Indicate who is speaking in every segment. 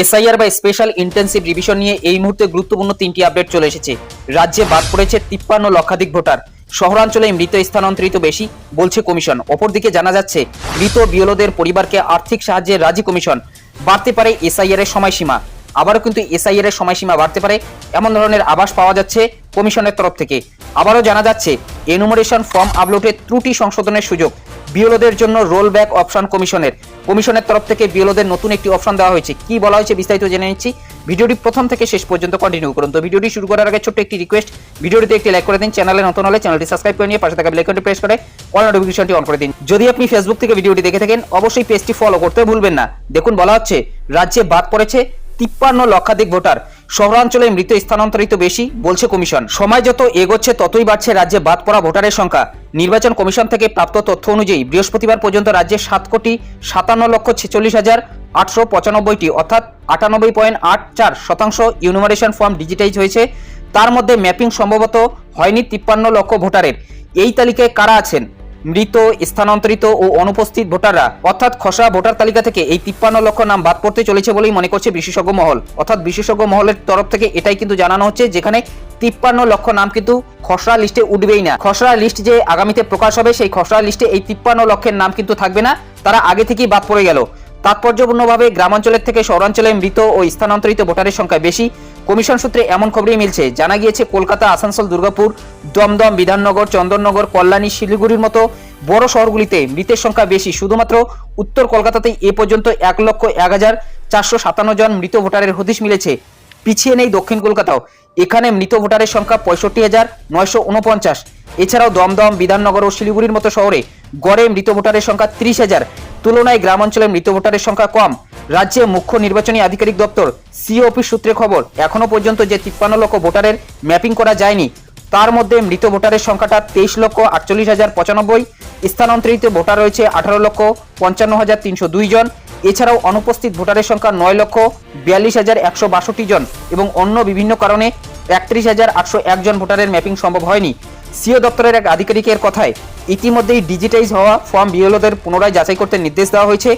Speaker 1: SIR বা special intensive revision নিয়ে এই মুহূর্তে গুরুত্বপূর্ণ তিনটি আপডেট চলে এসেছে। রাজ্যে বাদ পড়েছে তিপ্পান্ন লক্ষাধিক ভোটার। শহরাঞ্চলে মৃত স্থানান্তরিত বেশি, বলছে কমিশন। অপরদিকে জানা যাচ্ছে, মৃত বিয়লদের পরিবারকে আর্থিক সাহায্যে রাজি কমিশন। বাড়তে পারে এসআইআর এর সময়সীমা। আবারও কিন্তু এসআইআর এর সময়সীমা বাড়তে পারে, এমন ধরনের আভাস পাওয়া যাচ্ছে কমিশনের তরফ থেকে। আবারও জানা যাচ্ছে, এনুমারেশন ফর্ম আপলোডের ত্রুটি সংশোধনের সুযোগ। বিএলওদের জন্য রোল ব্যাক অপশন কমিশনের। কমিশনের তরফ থেকে বিএলওদের নতুন একটি অপশন দেওয়া হয়েছে। কি বলা হয়েছে বিস্তারিত জেনে নিচ্ছি। ভিডিওটি প্রথম থেকে শেষ পর্যন্ত কন্টিনিউ করুন। তো ভিডিওটি শুরু করার আগে ছোট্ট একটি রিকোয়েস্ট ভিডিওটিতে একটি লাইক করে দিন চ্যানেলে নতুন হলে চ্যানেলটি সাবস্ক্রাইব করে নিয়ে পাশে থাকা বেলাইকনটি প্রেস করে অল নোটিফিকেশনটি অন করে দিন। যদি আপনি ফেসবুক থেকে ভিডিওটি দেখে থাকেন, অবশ্যই পেজটি ফলো করতে ভুলবেন না। দেখুন, বলা হচ্ছে, রাজ্যে বাদ পড়েছে তিপ্পান্ন লক্ষাধিক ভোটার। শহরাঞ্চলে মৃত স্থানান্তরিত বেশি, বলছে কমিশন। সময় যত এগোচ্ছে, ততই বাড়ছে রাজ্যে বাদ পড়া ভোটারের সংখ্যা। নির্বাচন কমিশন থেকে প্রাপ্ত তথ্য অনুযায়ী বৃহস্পতিবার পর্যন্ত রাজ্যে সাত কোটি সাতান্ন লক্ষ ছেচল্লিশ হাজার আটশো পঁচানব্বইটি অর্থাৎ আটানব্বই পয়েন্ট আট চার শতাংশ ইউনিমারেশন ফর্ম ডিজিটাইজ হয়েছে। তার মধ্যে ম্যাপিং সম্ভবত হয়নি তিপ্পান্ন লক্ষ ভোটারের। এই তালিকায় কারা আছেন? মৃত, স্থানান্তরিত ও অনুপস্থিত ভোটাররা, অর্থাৎ খসড়া ভোটার তালিকা থেকে এই তিপ্পান্ন লক্ষ নাম বাদ পড়তে চলেছে বলেই মনে করছে বিশেষজ্ঞ মহল। অর্থাৎ বিশেষজ্ঞ মহলের তরফ থেকে এটাই কিন্তু জানানো হচ্ছে, যেখানে তিপ্পান্ন লক্ষ নাম কিন্তু খসড়া লিস্টে উঠবেই না। খসড়া লিস্ট যে আগামীতে প্রকাশ হবে, সেই খসড়া লিস্টে এই তিপ্পান্ন লক্ষের নাম কিন্তু থাকবে না, তারা আগে থেকেই বাদ পড়ে গেল। তাৎপর্যপূর্ণভাবে গ্রামাঞ্চলের থেকে শহরাঞ্চলে মৃত ও স্থানান্তরিত ভোটারের সংখ্যা বেশি। কমিশন সূত্রে এমন খবরই মিলছে। জানা গিয়েছে, কলকাতা, আসানসোল, দুর্গাপুর, দমদম, বিধাননগর, চন্দননগর, কল্যাণী, শিলিগুড়ির মতো বড় শহরগুলিতে মৃতের সংখ্যা বেশি। শুধুমাত্র উত্তর কলকাতাতেই এ পর্যন্ত এক লক্ষ এক হাজার চারশো সাতান্ন জন মৃত ভোটারের হদিশ মিলেছে। পিছিয়ে নেই দক্ষিণ কলকাতাও। এখানে মৃত ভোটারের সংখ্যা পঁয়ষট্টি হাজার নয়শো উনপঞ্চাশ এছাড়াও দমদম, বিধাননগর ও শিলিগুড়ির মতো শহরে গড়ে মৃত ভোটারের সংখ্যা ত্রিশ হাজার। তুলনায় গ্রামাঞ্চলে মৃত ভোটারের সংখ্যা কম। রাজ্যে মুখ্য নির্বাচনী আধিকারিক দপ্তর সিও অফিস সূত্রে খবর এখনও পর্যন্ত যে তিপ্পান্ন লক্ষ ভোটারের ম্যাপিং করা যায়নি, তার মধ্যে মৃত ভোটারের সংখ্যাটা তেইশ লক্ষ আটচল্লিশ হাজার পঁচানব্বই, স্থানান্তরিত ভোটার রয়েছে আঠারো লক্ষ পঞ্চান্ন হাজার তিনশো দুই জন। এছাড়াও অনুপস্থিত ভোটারের সংখ্যা নয় লক্ষ বিয়াল্লিশ হাজার একশো বাষট্টি জন এবং অন্য বিভিন্ন কারণে একত্রিশ হাজার আটশো একজন ভোটারের ম্যাপিং সম্ভব হয়নি। সিও দপ্তরের এক আধিকারিকের কথায় ইতিমধ্যেই ডিজিটাইজ হওয়া ফর্ম বিএলওদের পুনরায় যাচাই করতে নির্দেশ দেওয়া হয়েছে।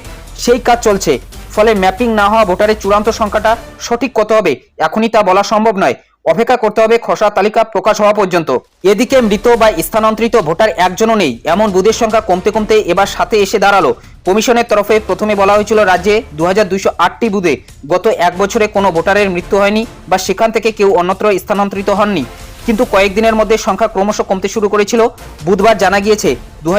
Speaker 1: সেই কাজ চলছে। ফলে ম্যাপিং না হওয়া ভোটারের চূড়ান্ত সংখ্যাটা সঠিক কত হবে। এখনই তা বলা সম্ভব নয়। অপেক্ষা করতে হবে খসড়া তালিকা প্রকাশ হওয়া পর্যন্ত। এদিকে মৃত বা স্থানান্তরিত ভোটার একজনও নেই। এমন বুথের সংখ্যা কমতে কমতে এবার সাথে এসে দাঁড়াল। কমিশনের তরফে প্রথমে বলা হয়েছিল রাজ্যে দু হাজার দুইশো আটটি বুথে গত এক বছরে কোনো ভোটারের মৃত্যু হয়নি বা সেখান থেকে কেউ অন্যত্র স্থানান্তরিত হননি। কিন্তু কয়েকদিনের মধ্যে সংখ্যা ক্রমশ কমতে শুরু করেছিল। বুধবার জানা গিয়েছে দু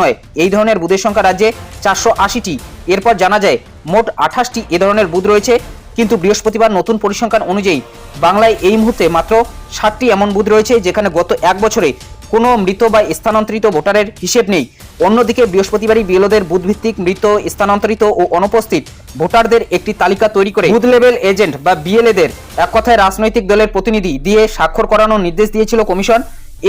Speaker 1: নয় এই ধরনের বুধের সংখ্যা রাজ্যে চারশো আশিটি। এরপর জানা যায়, মোট আঠাশটি এ ধরনের বুধ রয়েছে। কিন্তু বৃহস্পতিবার নতুন পরিসংখ্যান অনুযায়ী বাংলায় এই মুহূর্তে মাত্র ষাটটি এমন বুধ রয়েছে, যেখানে গত এক বছরে কোনো মৃত বা স্থানান্তরিত ভোটারের হিসেব নেই। অন্যদিকে বৃহস্পতিবারই বিএলওদের বুধভিত্তিক মৃত, স্থানান্তরিত ও অনুপস্থিত ভোটারদের একটি তালিকা তৈরি করে বুথ লেভেল এজেন্ট বা বিএলএদের এক কথায় রাজনৈতিক দলের প্রতিনিধি দিয়ে স্বাক্ষর করানোর নির্দেশ দিয়েছিল কমিশন।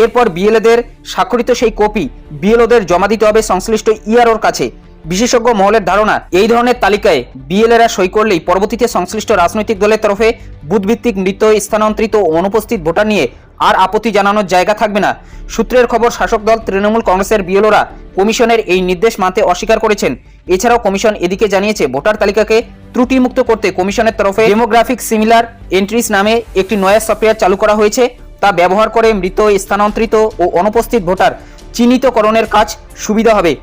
Speaker 1: এরপর বিএলএদের স্বাক্ষরিত সেই কপি বিএলওদের জমা দিতে হবে সংশ্লিষ্ট ইআরওর কাছে। বিশেষজ্ঞ মহলের ধারণা, এই ধরনের তালিকায় বিএলএরা সই করলেই পরবর্তীতে সংশ্লিষ্ট রাজনৈতিক দলের তরফে বুথভিত্তিক মৃত স্থানান্তরিত অনুপস্থিত ভোটার নিয়ে আর আপত্তি জানানোর জায়গা থাকবে না। সূত্রের খবর, শাসক দল তৃণমূল কংগ্রেসের বিএলওরা কমিশনের এই নির্দেশ মানতে অস্বীকার করেছেন। এছাড়াও কমিশন এদিকে জানিয়েছে, ভোটার তালিকাকে ত্রুটিমুক্ত করতে কমিশনের তরফে ডেমোগ্রাফিক সিমিলার এন্ট্রিস নামে একটি নয়া সফটওয়্যার চালু করা হয়েছে। তা ব্যবহার করে মৃত স্থানান্তরিত ও অনুপস্থিত ভোটার চিহ্নিতকরণের কাজ সুবিধা হবে।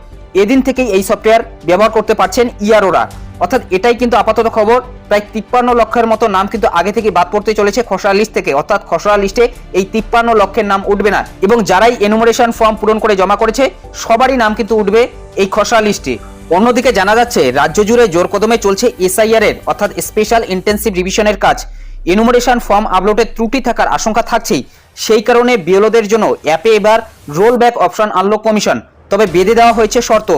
Speaker 1: এদিন থেকেই এই সফটওয়্যার ব্যবহার করতে পারছেন ইআরওরা অর্থাৎ এটাই কিন্তু আপাতত খবর। প্রায় তিপ্পান্ন লক্ষের মতো নাম কিন্তু আগে থেকে বাদ পড়তে চলেছে খসড়া লিস্ট থেকে। অর্থাৎ খসড়া লিস্টে এই তিপ্পান্ন লক্ষের নাম উঠবে না। এবং যারাই এনুমারেশন ফর্ম পূরণ করে জমা করেছে, সবারই নাম কিন্তু উঠবে এই খসড়া লিস্টে অন্যদিকে জানা যাচ্ছে, রাজ্য জুড়ে জোর কদমে চলছে এসআইআর এর, অর্থাৎ স্পেশাল ইন্টেন্সিভ রিভিশনের কাজ। এনুমারেশন ফর্ম আপলোডের ত্রুটি থাকার আশঙ্কা থাকছেই। সেই কারণে বিএলওদের জন্য অ্যাপে এবার রোল ব্যাক অপশন আনলো কমিশন তবে বেঁধে দেওয়া হয়েছে শর্ত।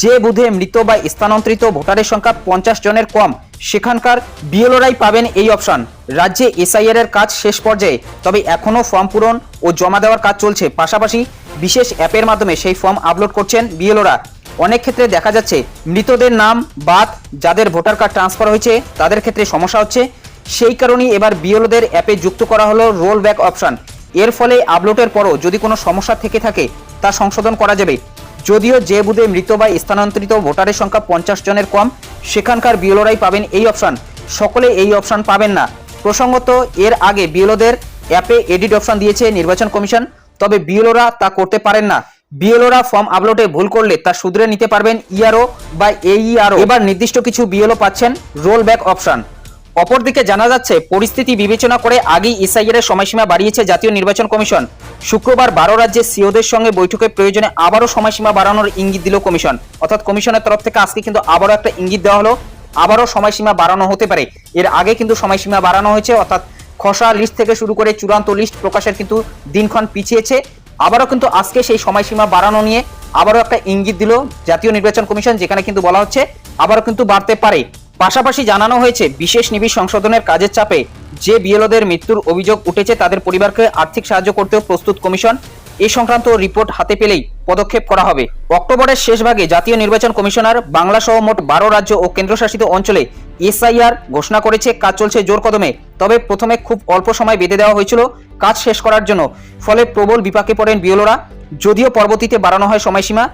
Speaker 1: যে বুধে মৃত বা স্থানান্তরিত ভোটারের সংখ্যা পঞ্চাশ জনের কম, সেখানকার বিএলওরাই পাবেন এই অপশন। রাজ্যে এসআইআর এর কাজ শেষ পর্যায়ে, তবে এখনও ফর্ম পূরণ ও জমা দেওয়ার কাজ চলছে। পাশাপাশি বিশেষ অ্যাপের মাধ্যমে সেই ফর্ম আপলোড করছেন বিএলওরা। অনেক ক্ষেত্রে দেখা যাচ্ছে, মৃতদের নাম, বাদ, যাদের ভোটার কার্ড ট্রান্সফার হয়েছে, তাদের ক্ষেত্রে সমস্যা হচ্ছে। সেই কারণেই এবার বিএলওদের অ্যাপে যুক্ত করা হলো রোল ব্যাক অপশন। এর ফলে আপলোডের পরও যদি কোনো সমস্যা থেকে থাকে, তা সংশোধন করা যাবে। যদিও যে বুধে মৃত বা স্থানান্তরিত ভোটারের সংখ্যা পঞ্চাশ জনের কম, সেখানকার বিএলওরাই পাবেন এই অপশান। সকলে এই অপশান পাবেন না। প্রসঙ্গত, এর আগে বিএলওদের অ্যাপে এডিট অপশন দিয়েছে নির্বাচন কমিশন, তবে বিএলওরা তা করতে পারেন না। বিএলওরা ফর্ম আপলোডে ভুল করলে তা শুধরে নিতে পারবেন ইআরও বা এইআরও। এবার নির্দিষ্ট কিছু বিএলও পাচ্ছেন, রোল ব্যাক অপশন। অপরদিকে জানা যাচ্ছে, পরিস্থিতি বিবেচনা করে আগেই এসআইআর সময়সীমা বাড়িয়েছে জাতীয় নির্বাচন কমিশন। শুক্রবার বারো রাজ্যের সিওদের সঙ্গে বৈঠকে প্রয়োজনে আবারও সময়সীমা বাড়ানোর ইঙ্গিত দিল কমিশন। অর্থাৎ কমিশনের তরফ থেকে আজকে কিন্তু আবারও একটা ইঙ্গিত দেওয়া হলো, আবারও সময়সীমা বাড়ানো হতে পারে। এর আগে কিন্তু সময়সীমা বাড়ানো হয়েছে, অর্থাৎ খসড়া লিস্ট থেকে শুরু করে চূড়ান্ত লিস্ট প্রকাশের কিন্তু দিনক্ষণ পিছিয়েছে। আবারও কিন্তু আজকে সেই সময়সীমা বাড়ানো নিয়ে আবারও একটা ইঙ্গিত দিল জাতীয় নির্বাচন কমিশন, যেখানে কিন্তু বলা হচ্ছে আবারও কিন্তু বাড়তে পারে। পাশাপাশি জানানো হয়েছে, বিশেষ নিবিড় সংশোধনের কাজের চাপে যে বিএলওদের মৃত্যুর অভিযোগ উঠেছে তাদের পরিবারকে আর্থিক সাহায্য করতেও প্রস্তুত কমিশন। এই সংক্রান্ত রিপোর্ট হাতে পেলেই পদক্ষেপ করা হবে। অক্টোবরের শেষ ভাগে জাতীয় নির্বাচন কমিশনার বাংলা সহ মোট বারো রাজ্য ও কেন্দ্রশাসিত অঞ্চলে এসআইআর ঘোষণা করেছে, কাজ চলছে জোর কদমে। তবে প্রথমে খুব অল্প সময় বেঁধে দেওয়া হয়েছিল, কাজ শেষ করার জন্য। ফলে প্রবল বিপাকে পড়েন বিএলওরা। যদিও পরবর্তীতে বাড়ানো হয় সময়সীমা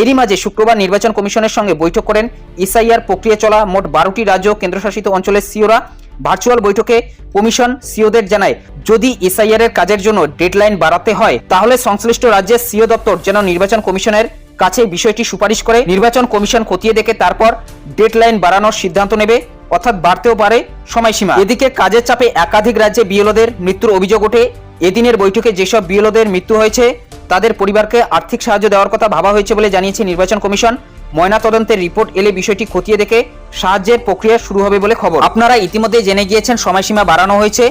Speaker 1: এরই মাঝে শুক্রবার নির্বাচন কমিশনের সঙ্গে বৈঠক করেন এসআইআর প্রক্রিয়া চলা মোট বারোটি রাজ্য কেন্দ্রশাসিত অঞ্চলের সিওরা ভার্চুয়াল বৈঠকে কমিশন সিওদের জানায়, যদি এসআইআর এর কাজের জন্য ডেডলাইন বাড়াতে হয়, তাহলে সংশ্লিষ্ট রাজ্যের সিও দপ্তর যেন নির্বাচন কমিশনের কাছে বিষয়টি সুপারিশ করে। নির্বাচন কমিশন খতিয়ে দেখে তারপর ডেডলাইন বাড়ানোর সিদ্ধান্ত নেবে, অর্থাৎ বাড়তেও পারে সময়সীমা। এদিকে কাজের চাপে একাধিক রাজ্যে বিএলওদের মৃত্যুর অভিযোগ ওঠে। এদিনের বৈঠকে যেসব বিএলওদের মৃত্যু হয়েছে, তাদের পরিবারকে আর্থিক সাহায্য দেওয়ার কথা ভাবা হয়েছে বলে জানিয়েছে নির্বাচন কমিশন। ময়নাতদন্তের রিপোর্ট এলে বিষয়টি খতিয়ে দেখে সাহায্যের প্রক্রিয়া শুরু হবে বলে খবর। আপনারা ইতিমধ্যে জেনে গিয়েছেন, সময়সীমা বাড়ানো হয়েছে।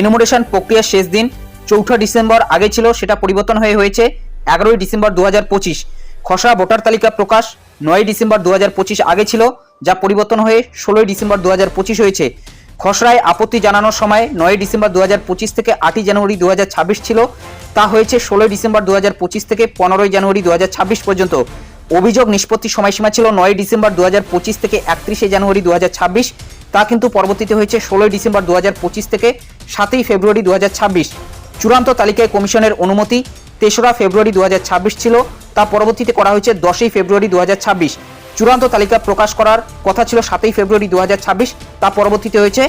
Speaker 1: এনুমোরেশন প্রক্রিয়ার শেষ দিন, চৌঠা ডিসেম্বর আগে ছিল, সেটা পরিবর্তন হয়ে হয়েছে এগারোই ডিসেম্বর দু খসড়া ভোটার তালিকা প্রকাশ নয় ডিসেম্বর দু হাজার পঁচিশ আগে ছিল, যা পরিবর্তন হয়ে ষোলোই ডিসেম্বর দু হাজার পঁচিশ হয়েছে। খসড়ায় আপত্তি জানানোর সময় নয় ডিসেম্বর দু হাজার পঁচিশ থেকে আটই জানুয়ারি দু হাজার ছাব্বিশ ছিল। তা হয়েছে ষোলোই ডিসেম্বর দু হাজার পঁচিশ থেকে পনেরোই জানুয়ারি দু হাজার ছাব্বিশ পর্যন্ত। অভিযোগ নিষ্পত্তির সময়সীমা ছিল নয় ডিসেম্বর দু হাজার পঁচিশ থেকে একত্রিশে জানুয়ারি দু হাজার ছাব্বিশ। তা কিন্তু পরবর্তীতে হয়েছে ষোলোই ডিসেম্বর দু হাজার পঁচিশ থেকে সাতই ফেব্রুয়ারি দু হাজার ছাব্বিশ। চূড়ান্ত তালিকায় কমিশনের অনুমতি তেসরা ফেব্রুয়ারি দু হাজার ছাব্বিশ ছিল। তা পরবর্তীতে করা হয়েছে দশই ফেব্রুয়ারি দু হাজার ছাব্বিশ। চূড়ান্ত তালিকা প্রকাশ করার কথা ছিল সাতই ফেব্রুয়ারি দুহাজার ছাব্বিশ, তা পরবর্তীতে হয়েছে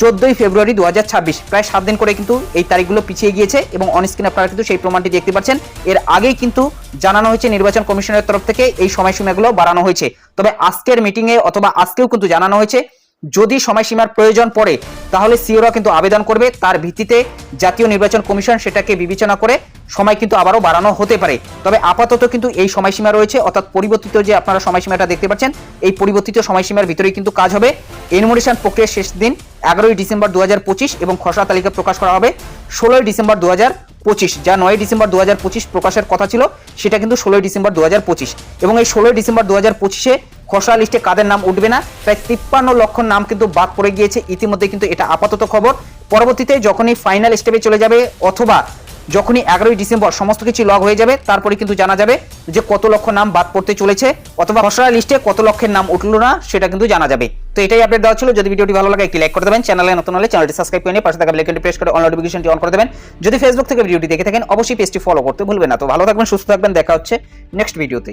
Speaker 1: চোদ্দই ফেব্রুয়ারি দু হাজার ছাব্বিশ। প্রায় সাত দিন করে কিন্তু এই তারিখগুলো পিছিয়ে গিয়েছে এবং অনস্ক্রিন আপনারা কিন্তু সেই প্রমাণটি দেখতে পাচ্ছেন। এর আগেই কিন্তু জানানো হয়েছে নির্বাচন কমিশনের তরফ থেকে এই সময়সীমাগুলো বাড়ানো হয়েছে। তবে আজকের মিটিংয়ে অথবা আজকেও কিন্তু জানানো হয়েছে যদি সময়সীমার প্রয়োজন পড়ে, তাহলে সিওরা কিন্তু আবেদন করবে। তার ভিত্তিতে জাতীয় নির্বাচন কমিশন সেটাকে বিবেচনা করে সময় কিন্তু আবারও বাড়ানো হতে পারে। তবে আপাতত কিন্তু এই সময়সীমা রয়েছে, অর্থাৎ পরিবর্তিত যে আপনারা সময়সীমাটা দেখতে পাচ্ছেন, এই পরিবর্তিত সময়সীমার ভিতরেই কিন্তু কাজ হবে। এনমোরেশন প্রক্রিয়ার শেষ দিন, এগারোই ডিসেম্বর দু হাজার পঁচিশ এবং খসড়া তালিকা প্রকাশ করা হবে ষোলোই ডিসেম্বর দু পঁচিশ। যা নয় ডিসেম্বর দু হাজার পঁচিশ প্রকাশের কথা ছিল, সেটা কিন্তু ষোলোই ডিসেম্বর দু হাজার পঁচিশ। এবং এই ষোলোই ডিসেম্বর দু হাজার পঁচিশে খসড়া লিস্টে কাদের নাম উঠবে না? প্রায় তিপ্পান্ন লক্ষ নাম কিন্তু বাদ পড়ে গিয়েছে। ইতিমধ্যে কিন্তু এটা আপাতত খবর। পরবর্তীতে যখনই ফাইনাল স্টেপে চলে যাবে অথবা যখনই এগারোই ডিসেম্বর সমস্ত কিছু লগ হয়ে যাবে, তারপরে কিন্তু জানা যাবে যে কত লক্ষ নাম বাদ পড়তে চলেছে অথবা খসড়া লিস্টে কত লক্ষের নাম উঠল না, সেটা কিন্তু জানা যাবে। তো এটাই আপডেট দেওয়া ছিল। যদি ভিডিওটি ভালো লাগে, একটি লাইক করে দেবেন। চ্যানেলে নতুন হলে চ্যানেলটি সাবস্ক্রাইব করে নিয়ে পাশে থাকা বেল আইকনটি প্রেস করে অন নোটিফিকেশনটি অন করে দেবেন। যদি ফেসবুক থেকে ভিডিওটি দেখে থাকেন, অবশ্যই পেজটি ফলো করতে ভুলবেন না। তো ভালো থাকবেন, সুস্থ থাকবেন। দেখা হচ্ছে নেক্সট ভিডিওতে